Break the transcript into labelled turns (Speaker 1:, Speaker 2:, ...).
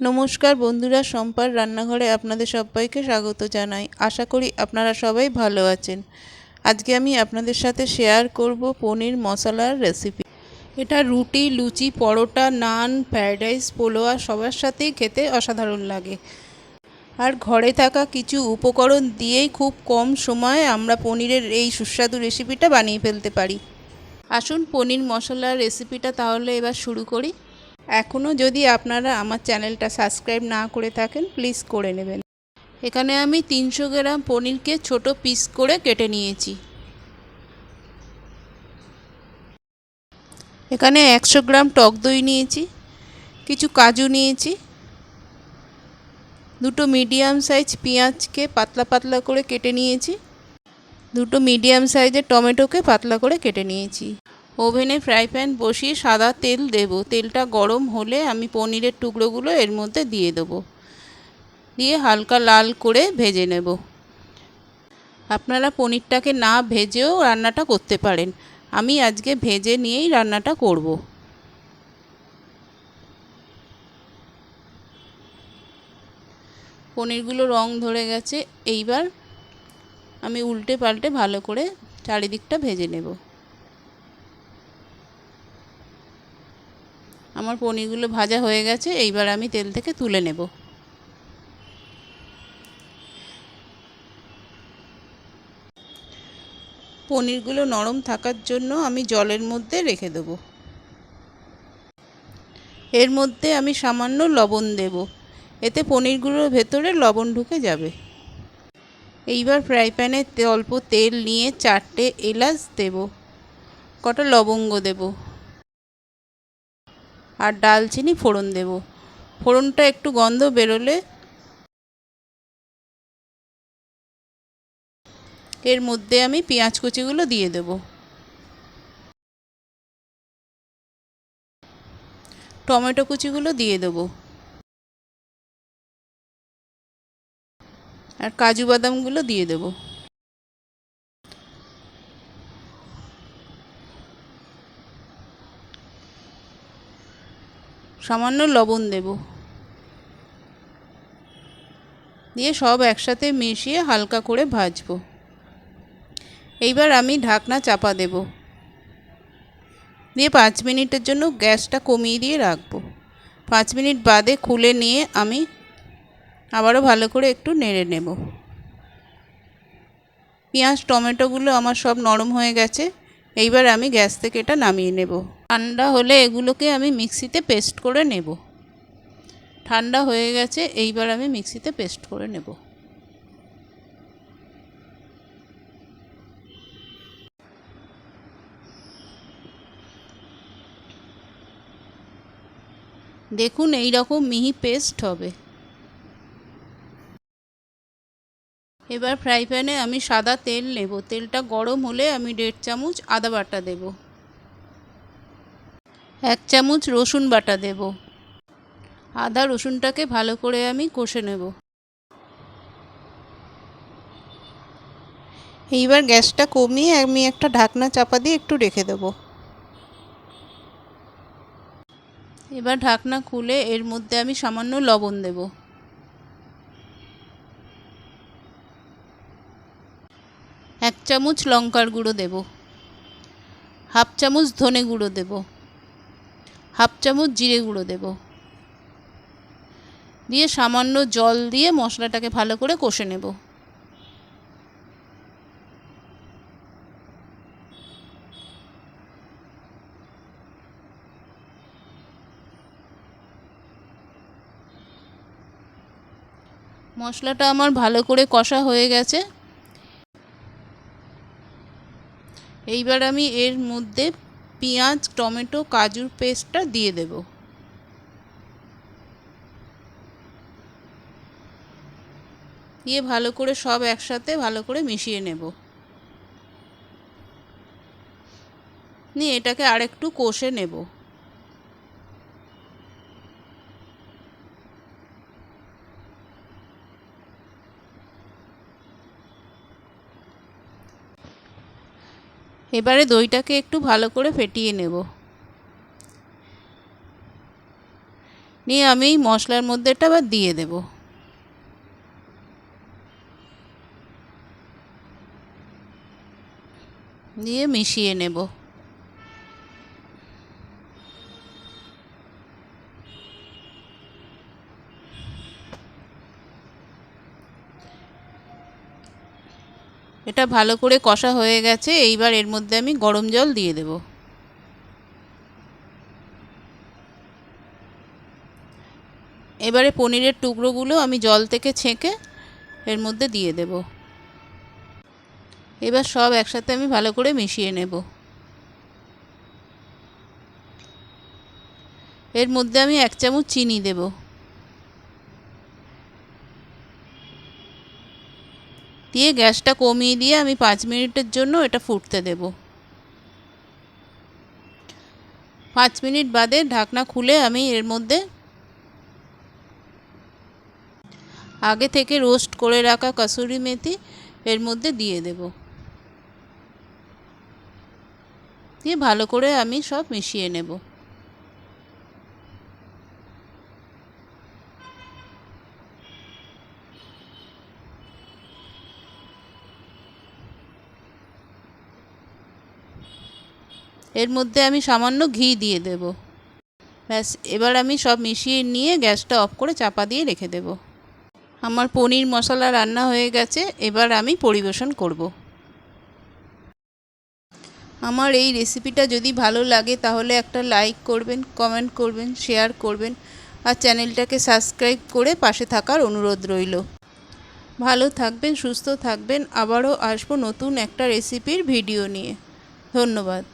Speaker 1: নমস্কার বন্ধুরা সম্পার রান্নাঘরে আপনাদের সবাইকে স্বাগত জানাই। আশা করি আপনারা সবাই ভালো আছেন। আজকে আমি আপনাদের সাথে শেয়ার করব পনির মশলার রেসিপি এটা রুটি, লুচি, পরোটা, নান ফ্রায়েড রাইস পোলোয়া সবার সাথেই খেতে অসাধারণ লাগে। আর ঘরে থাকা কিছু উপকরণ দিয়েই খুব কম সময়ে আমরা পনিরের এই সুস্বাদু রেসিপিটা বানিয়ে ফেলতে পারি। আসুন পনির মশলার রেসিপিটা তাহলে এবার শুরু করি। এখনও যদি আপনারা আমার চ্যানেলটা সাবস্ক্রাইব না করে থাকেন প্লিজ করে নেবেন। এখানে আমি তিনশো গ্রাম পনিরকে ছোট পিস করে কেটে নিয়েছি। এখানে একশো গ্রাম টক দই নিয়েছি, কিছু কাজু নিয়েছি, দুটো মিডিয়াম সাইজ পেঁয়াজকে পাতলা পাতলা করে কেটে নিয়েছি, দুটো মিডিয়াম সাইজের টমেটোকে পাতলা করে কেটে নিয়েছি। ওভেনে ফ্রাই প্যান বসিয়ে সাদা তেল দেব। তেলটা গরম হলে আমি পনিরের টুকরোগুলো এর মধ্যে দিয়ে দেবো। দিয়ে হালকা লাল করে ভেজে নেব। আপনারা পনিরটাকে না ভেজেও রান্নাটা করতে পারেন। আমি আজকে ভেজে নিয়েই রান্নাটা করব। পনিরগুলো রং ধরে গেছে। এইবার আমি উল্টে পাল্টে ভালো করে চারিদিকটা ভেজে নেব। আমার পনিরগুলো ভাজা হয়ে গেছে, এইবার আমি তেল থেকে তুলে নেব। পনিরগুলো নরম থাকার জন্য আমি জলের মধ্যে রেখে দেবো। এর মধ্যে আমি সামান্য লবণ দেব। এতে পনিরগুলোর ভেতরে লবণ ঢুকে যাবে। এইবার ফ্রাই প্যানে অল্প তেল নিয়ে চারটে এলাচ দেব। কটা লবঙ্গ দেব। আর ডালচিনি ফোড়ন দেব। ফোড়নটা একটু গন্ধ বেরোলে এর মধ্যে আমি পেঁয়াজ কুচিগুলো দিয়ে দেব। টমেটো কুচিগুলো দিয়ে দেবো। আর কাজু বাদামগুলো দিয়ে দেব। সামান্য লবণ দেব। দিয়ে সব একসাথে মিশিয়ে হালকা করে ভাজবো। এইবার আমি ঢাকনা চাপা দেব। দিয়ে পাঁচ মিনিটের জন্য গ্যাসটা কমিয়ে দিয়ে রাখব। পাঁচ মিনিট বাদে খুলে নিয়ে আমি আবারও ভালো করে একটু নেড়ে নেব। পেঁয়াজ, টমেটোগুলো আমার সব নরম হয়ে গেছে। এইবার আমি গ্যাস থেকে এটা নামিয়ে নেব। ঠান্ডা হলে এগুলোকে আমি মিক্সিতে পেস্ট করে নেব। ঠান্ডা হয়ে গেছে, এইবার আমি মিক্সিতে পেস্ট করে নেব। দেখুন এই রকম মিহি পেস্ট হবে। এবার ফ্রাই প্যানে আমি সাদা তেল নেব। তেলটা গরম হলে আমি দেড় চামচ আদা বাটা দেব। এক চামচ রসুন বাটা দেব। আদা রসুনটাকে ভালো করে আমি কষে নেব। এইবার গ্যাসটা কমিয়ে আমি একটা ঢাকনা চাপা দিয়ে একটু রেখে দেব। এবার ঢাকনা খুলে এর মধ্যে আমি সামান্য লবণ দেবো। এক চামচ লঙ্কার গুঁড়ো দেব। হাফ চামচ ধনে গুঁড়ো দেব। হাফ চামচ জিরে গুঁড়ো দেব। দিয়ে সামান্য জল দিয়ে মশলাটাকে ভালো করে কষে নেব। মশলাটা আমার ভালো করে কষা হয়ে গেছে। এইবার আমি এর মধ্যে পেঁয়াজ, টমেটো, কাজুর পেস্টটা দিয়ে দেব। দিয়ে ভালো করে সব একসাথে ভালো করে মিশিয়ে নেব। নিয়ে এটাকে আরেকটু কষে নেব। এবারে দইটাকে একটু ভালো করে ফেটিয়ে নেব। নিয়ে আমি মশলার মধ্যে এটা আবার দিয়ে দেব। দিয়ে মিশিয়ে নেব। এটা ভালো করে কষা হয়ে গেছে, এইবার এর মধ্যে আমি গরম জল দিয়ে দেব। এবারে পনিরের টুকরোগুলো আমি জল থেকে ছেঁকে এর মধ্যে দিয়ে দেব। এবার সব একসাথে আমি ভালো করে মিশিয়ে নেব। এর মধ্যে আমি এক চামচ চিনি দেব। দিয়ে গ্যাসটা কমিয়ে দিয়ে আমি পাঁচ মিনিটের জন্য এটা ফুটতে দেব। পাঁচ মিনিট বাদে ঢাকনা খুলে আমি এর মধ্যে আগে থেকে রোস্ট করে রাখা কসুরি মেথি এর মধ্যে দিয়ে দেব। দিয়ে ভালো করে আমি সব মিশিয়ে নেব। এর মধ্যে আমি সামান্য ঘি দিয়ে দেব। ব্যাস, এবার আমি সব মিশিয়ে নিয়ে গ্যাসটা অফ করে চাপা দিয়ে রেখে দেব। আমার পনির মশলা রান্না হয়ে গেছে, এবার আমি পরিবেশন করব। আমার এই রেসিপিটা যদি ভালো লাগে, তাহলে একটা লাইক করবেন, কমেন্ট করবেন, শেয়ার করবেন, আর চ্যানেলটাকে সাবস্ক্রাইব করে পাশে থাকার অনুরোধ রইল। ভালো থাকবেন, সুস্থ থাকবেন, আবারও আসব নতুন একটা রেসিপির ভিডিও নিয়ে। ধন্যবাদ।